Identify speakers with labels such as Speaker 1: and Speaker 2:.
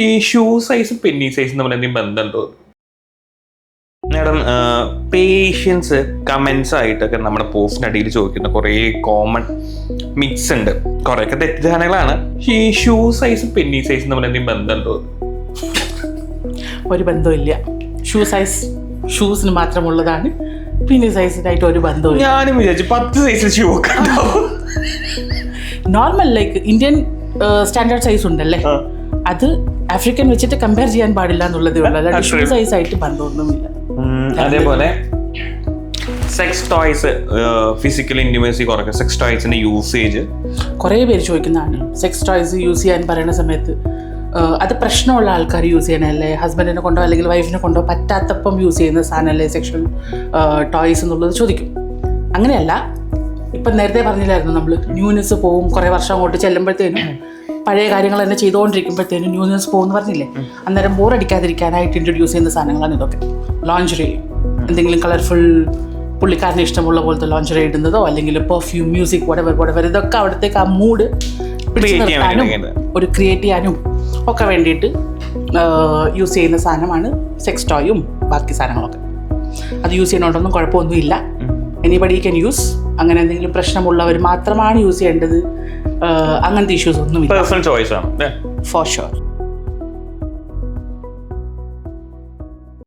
Speaker 1: ഈ ഷൂ സൈസും പെന്നി സൈസും തമ്മിൽ എന്തെങ്കിലും ബന്ധമുണ്ടോ? മാഡം പേഷ്യൻസ് കമൻസ് ആയിട്ടൊക്കെ നമ്മുടെ പോസ്റ്റിന് അടിയിൽ ചോദിക്കുന്ന കുറേ കോമൺ മിക്സ് ഉണ്ട്. കുറേയൊക്കെ തെറ്റിദ്ധാരണകളാണ്. ഈ ഷൂ സൈസും പെന്നി സൈസും തമ്മിൽ എന്തെങ്കിലും ബന്ധമുണ്ടോ?
Speaker 2: ഒരു ബന്ധമില്ല ഷൂ സൈസ് ഷൂസിന് മാത്രമുള്ളതാണ്. പിന്നെ സൈസിനായിട്ട് ഒരു ബന്ധമില്ല
Speaker 1: ഞാനും വിചാരിച്ചു പത്ത് സൈസിൽ ഷൂ ഒക്കെ
Speaker 2: normal like Indian standard size ഉണ്ടല്ലേ. അത് ആഫ്രിക്കൻ വെച്ചിട്ട് കമ്പയർ ചെയ്യാൻ പാടില്ല എന്നുള്ളതേ ഉള്ളൂ. അല്ലാതെ ഷൂ സൈസ് ആയിട്ട് ബന്ധമൊന്നുമില്ല
Speaker 1: അതേപോലെ സെക്സ് ടോയ്സ് ഫിസിക്കൽ ഇന്റിമസി കുറയ്ക്കുക. സെക്സ് ടോയ്സിന്റെ യൂസേജ്
Speaker 2: കുറേ പേര് ചോദിക്കുന്നതാണ്. സെക്സ് ടോയ്സ് യൂസ് ചെയ്യാൻ പറയുന്ന സമയത്ത് അത് പ്രശ്നമുള്ള ആൾക്കാർ യൂസ് ചെയ്യണല്ലേ ഹസ്ബൻഡിനെ കൊണ്ടോ അല്ലെങ്കിൽ വൈഫിനെ കൊണ്ടോ പറ്റാത്തപ്പം യൂസ് ചെയ്യുന്ന സാധനമല്ലേ സെക്ഷൻ ടോയ്സ് എന്നുള്ളത് ചോദിക്കും. അങ്ങനെയല്ല. ഇപ്പം നേരത്തെ പറഞ്ഞില്ലായിരുന്നു നമ്മൾ ന്യൂനസ് പോവും കുറേ വർഷം അങ്ങോട്ട് ചെല്ലുമ്പോഴത്തേനും പഴയ കാര്യങ്ങൾ തന്നെ ചെയ്തുകൊണ്ടിരിക്കുമ്പോഴത്തേനും ന്യൂ ന്യൂസ് എന്ന് പറഞ്ഞില്ലേ? അന്നേരം ബോറടിക്കാതിരിക്കാനായിട്ട് ഇൻട്രൊഡ്യൂസ് ചെയ്യുന്ന സാധനങ്ങളാണ് ഇതൊക്കെ. ലോഞ്ചറി എന്തെങ്കിലും കളർഫുൾ പുള്ളിക്കാരന് ഇഷ്ടമുള്ള പോലത്തെ ലോഞ്ചറി ഇടുന്നതോ അല്ലെങ്കിൽ പെർഫ്യൂം മ്യൂസിക് വടവർ വടവർ ഇതൊക്കെ അവിടത്തേക്ക് ആ മൂഡ് പിടിച്ചു നിർത്താനും ഒരു ക്രിയേറ്റ് ചെയ്യാനും ഒക്കെ വേണ്ടിയിട്ട് യൂസ് ചെയ്യുന്ന സാധനമാണ് സെക്സ് ടോയും ബാക്കി സാധനങ്ങളൊക്കെ. അത് യൂസ് ചെയ്യുന്നതുകൊണ്ടൊന്നും കുഴപ്പമൊന്നുമില്ല. എനിബഡി ക്യാൻ യൂസ് അങ്ങനെ എന്തെങ്കിലും പ്രശ്നമുള്ളവർ മാത്രമാണ് യൂസ് ചെയ്യേണ്ടത്. അങ്ങനത്തെ ഇഷ്യൂസ് ഒന്നുമില്ല.
Speaker 1: പേഴ്സണൽ ചോയ്സ് ആണ്.
Speaker 2: For sure